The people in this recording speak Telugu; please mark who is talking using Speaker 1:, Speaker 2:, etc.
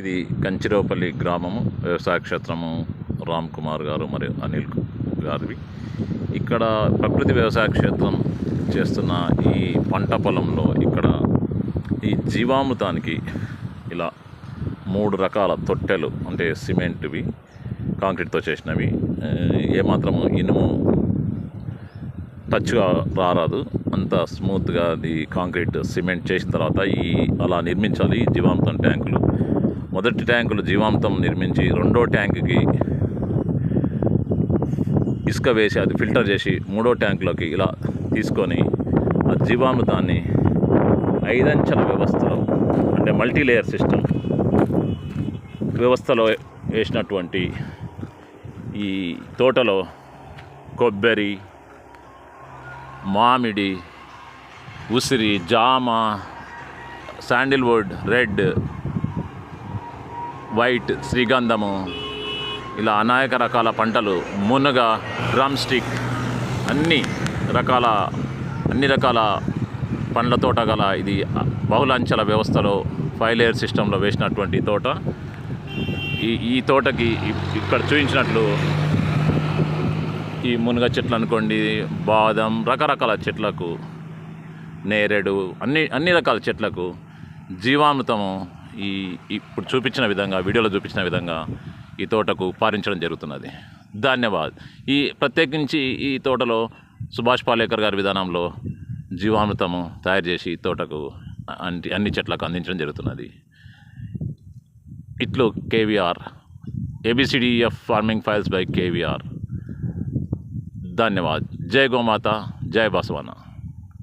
Speaker 1: ఇది కంచిరేపల్లి గ్రామము వ్యవసాయ క్షేత్రము రామ్ కుమార్ గారు మరియు అనిల్ గారివి. ఇక్కడ ప్రకృతి వ్యవసాయ క్షేత్రం చేస్తున్న ఈ పంట పొలంలో ఇక్కడ ఈ జీవామృతానికి ఇలా మూడు రకాల తొట్టెలు అంటే సిమెంట్వి కాంక్రీట్తో చేసినవి. ఏమాత్రము ఇనుము టచ్గా రారాదు. అంత స్మూత్గా అది కాంక్రీట్ సిమెంట్ చేసిన తర్వాత ఈ అలా నిర్మించాలి. ఈ జీవామృతం ట్యాంకులు మొదటి ట్యాంకులు జీవాంతం నిర్మించి రెండో ట్యాంకుకి ఇసుక వేసి అది ఫిల్టర్ చేసి మూడో ట్యాంకులోకి ఇలా తీసుకొని ఆ జీవామృతాన్ని ఐదంచెల వ్యవస్థలో అంటే మల్టీ లేయర్ సిస్టమ్ వ్యవస్థలో వేసినటువంటి ఈ తోటలో కొబ్బరి మామిడి ఉసిరి జామ శాండిల్వుడ్ రెడ్ వైట్ శ్రీగంధము. ఇలా అనేక రకాల పంటలు మునగ డ్రమ్ స్టిక్ అన్ని రకాల అన్ని రకాల పండ్ల తోట గల ఇది బహుళాంచల వ్యవస్థలో ఫైవ్ లేయర్ సిస్టంలో వేసినటువంటి తోట. ఈ ఈ తోటకి ఇ- ఇక్కడ చూపించినట్లు ఈ మునగ చెట్లు అనుకోండి బాదం రకరకాల చెట్లకు నేరేడు అన్ని అన్ని రకాల చెట్లకు జీవామృతము ఈ ఇప్పుడు చూపించిన విధంగా వీడియోలో చూపించిన విధంగా ఈ తోటకు పారించడం జరుగుతున్నది. ధన్యవాద్. ఈ ప్రత్యేకించి ఈ తోటలో సుభాష్ పాలేకర్ గారి విధానంలో జీవామృతము తయారు చేసి ఈ తోటకు అన్ని అన్ని చెట్లకు అందించడం జరుగుతున్నది. ఇట్లు KVR ABCDF farming files by KVR. ధన్యవాద్. జై గోమాత జై బసవన్న.